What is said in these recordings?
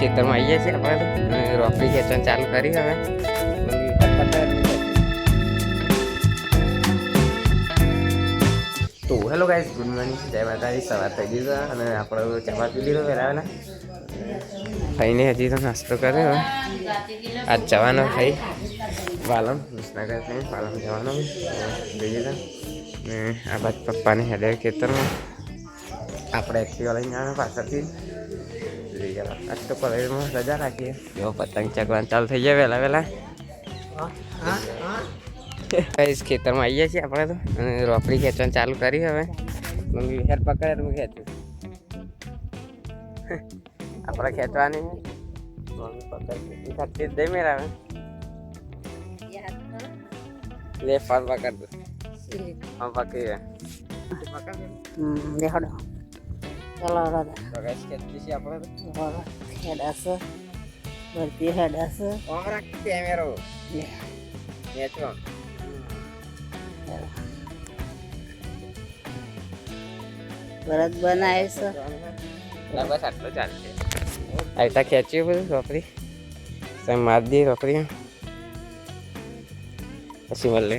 ખેતરમાં આવીએ છીએ. આપણે રોપડી ખેંચવાનું ચાલુ કરી હવે. તો હેલો ગાઈસ ગુડ મોર્નિંગ જય માતાજી. સવાર થઈ ગઈ અને આપણે ચા પી લીધો વહેલા ખાઈને હજી તો નાસ્તો કર્યો આજ જવાનો ખાઈ વાલમ વિસનગર વાલમ જવાનો. જઈ તો ને આ બાદ પપ્પાની હેડે ખેતરમાં. આપણે એક્ટિવા લઈને આવે પાછળથી. લઈ જવા આજ તો કોલેજમાં રજા રાખીએ. જો પતંગ ચગવાન ચાલુ થઈ જાય વહેલા વહેલા. ખેતરમાં આવીએ છીએ આપણે તો. અને રોપડી ખેંચવાનું ચાલુ કરી હવે. મમ્મી હેર પકડે તો હું ખેંચું. આપણે ખેંચવાની મમ્મી પકડ. ખાતી દઈ મેળાવે. લે ફળ પકડ દો હા પકડી રે દેખાડો ચલો રાધા તો ગાઈસ ખેંચી છે આપણે તો બરાબર Berarti હેડ હશે ઓમ રાખ કેમેરો ખેંચો ભરત બનાવે છે બસ આટલું ચાલશે આવતા ખેંચ્યું બધું રોકડી સાહેબ મારી દી રોકડી પછી મળે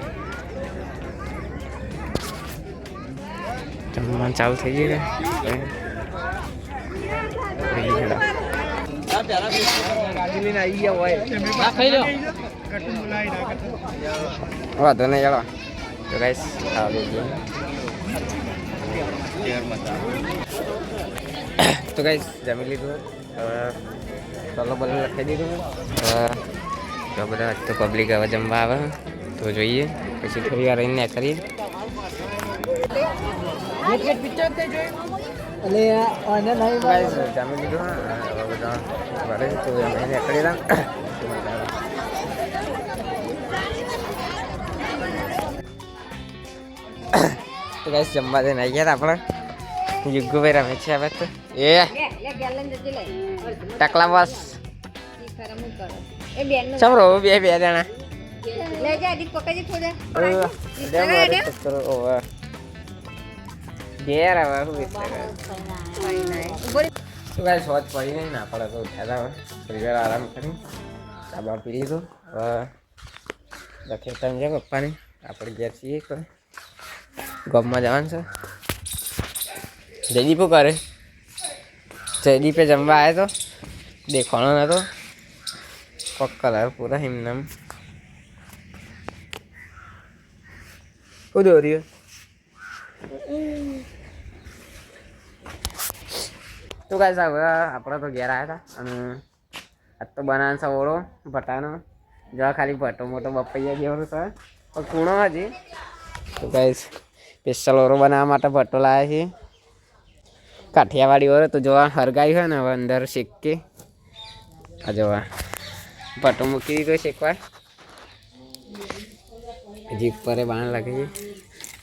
જમવાનું ચાલુ થઈ ગયું છે વાંધો નહીં ચાલો તો ગાઈસ આવી ગયું તો ગાઈસ જમી લીધું હવે ચલો બધું લખાઈ દીધું હવે તો બધા તો પબ્લિક હવે જમવા આવે તો જોઈએ પછી થોડી વાર રહીને કરીએ એટલે આને નહીં ગાઈસ જમી લીધું હવે બધા ઘરે તો અમે રહ્યા તો ગાઈસ જમવા દઈને આવી ગયા આપણે યુગુભાઈ રમે છે હવે તો એ ટકલા બસ ચમ રહો બે બે જણા લે જા દીક પકડી થોડે ઘેર પડી નહીં ના પડે તો ઉઠ્યા હતા આરામ કરી. ચાબા પી લીધું. હવે છે પપ્પાની. આપણે ઘેર છીએ ગમમાં જવાનું છે. જયદીપ કરે જયદીપે જમવા આવ્યો તો. દેખાણો નતો. કોક કલર પૂરા હિમનામ. શું દોર્યું? તો કાંઈ હવે આપણે તો ઘેર આવ્યા હતા અને આજ તો બનાન ઓળો, ભટાનો. જો ખાલી ભટ્ટો મોટો બપૈયા જેવો છે. પણ કૂણો હજી. તો કાંઈ સ્પેશિયલ ઓરો બનાવવા માટે ભટ્ટો લાવ્યા છીએ કાઠિયાવાડી ઓરો તો જોવા હરગાઈ હોય ને, હવે અંદર શેકી. આ જોવા. ભટ્ટો મૂકી દીધો શેકવા હજી પર બાણ લાગે છે.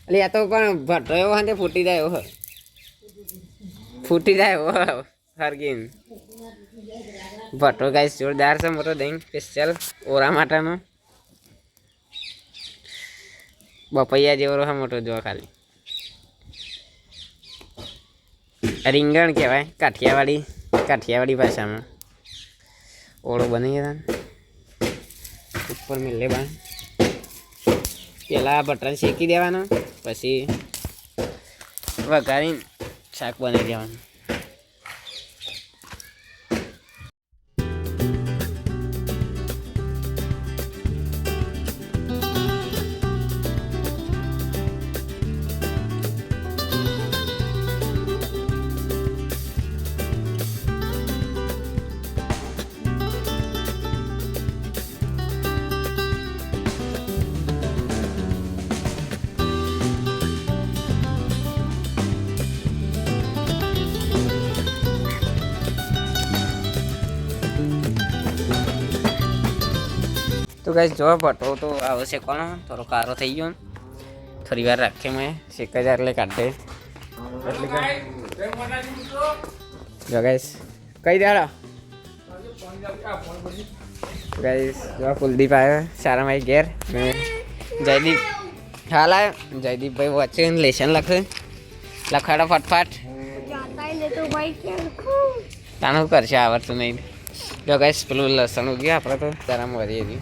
એટલે આ તો પણ ભટ્ટો એવો હા ને, ફૂટી જાય એવો હોય. ફૂટી જાય એવો હરગીન ભટ્ટો ગાઈસ જોરદાર છે મોટો દહીં સ્પેશિયલ ઓરા માટેનો બપૈયા જેવો રહે મોટો જો ખાલી રીંગણ કહેવાય કાઠિયાવાડી કાઠિયાવાડી ભાષામાં ઓળો બની ગયા ઉપર મિલે બા પેલા બટર શેકી દેવાનો પછી વઘારીને Check one again. ગાઈસ જો પટો તો આવો છે કોણ થોડો કારો થઈ ગયો થોડી વાર રાખીએ મેં શેક હજાર એટલે કાઢે એટલી કાઢ. જો ગાઈસ કઈ દાડો ગાઈસ જો કુલદીપ આવ્યો સારા મારી ઘેર ને જયદીપ હાલ આવ્યો જયદીપભાઈ વચ્ચે લેશન લખે લખાડો ફટફટ તાનું શું કરશે આવડતું નહીં જો ગાઈસ પેલું લસણ ઉગ્યું આપણે તો તારા મરી હતી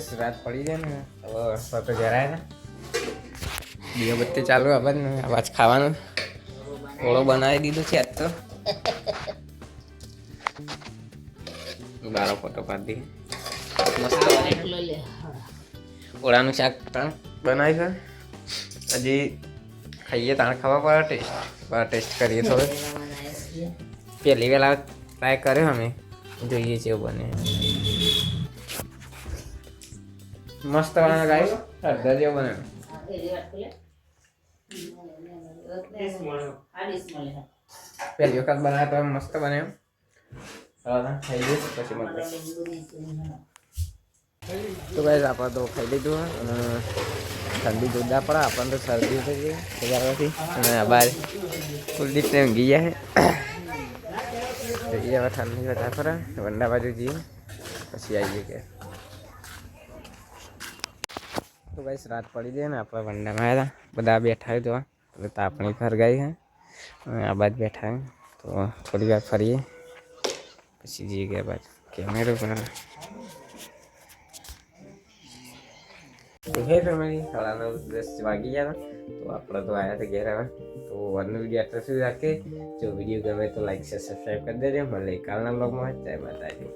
ગાઈસ રાત પડી જાય ને. હવે તો જરાય ને. દીવા બત્તી ચાલુ અવાજ ને? અવાજ ખાવાનું. ઓળો બનાવી દીધો છે આજ તો. બારો ફોટો પાડી બને. ઓળાનું શાક પણ બનાવી છે. હજી ખાઈએ તાણ ખાવા પડે ટેસ્ટ. પર ટેસ્ટ કરીએ થોડો પહેલી વેલા ટ્રાય કર્યો અમે. જોઈએ છે બને. મસ્ત બને ગાઈસ અડધા જેવો બને પહેલી વખત બનાવ્યો તો મસ્ત બને એમ હવે ખાઈ લઈશ પછી મળીએ તો ગાઈસ આપણે તો ખાઈ લીધું અને ઠંડી જોરદાર પડે આપણને તો શરદી થઈ ગઈ સજારવાથી અને આ બાર કુલદીપને ઊંઘી ગયા છે જઈએ હવે ઠંડી વધારે પડે વંડા બાજુ જઈએ પછી આવીએ કે તો ગાઈસ રાત પડી જાય ને આપણે વંડામાં આવ્યા હતા બધા બેઠા હોય તો એટલે તાપણી ફરગાઈ છે અને આ બાજુ બેઠા છે તો થોડી વાર ફરીએ પછી જઈએ ગયા બાજુ કેમેરો પર તો હે ફેમિલી સાડા નવ દસ વાગી ગયા હતા તો આપણે તો આવ્યા હતા ઘેર હવે તો આજનો વિડીયો આટલા સુધી રાખીએ જો વિડીયો ગમે તો લાઈક છે સબસ્ક્રાઈબ કરી દેજો મળે કાલના બ્લોગમાં જય માતાજી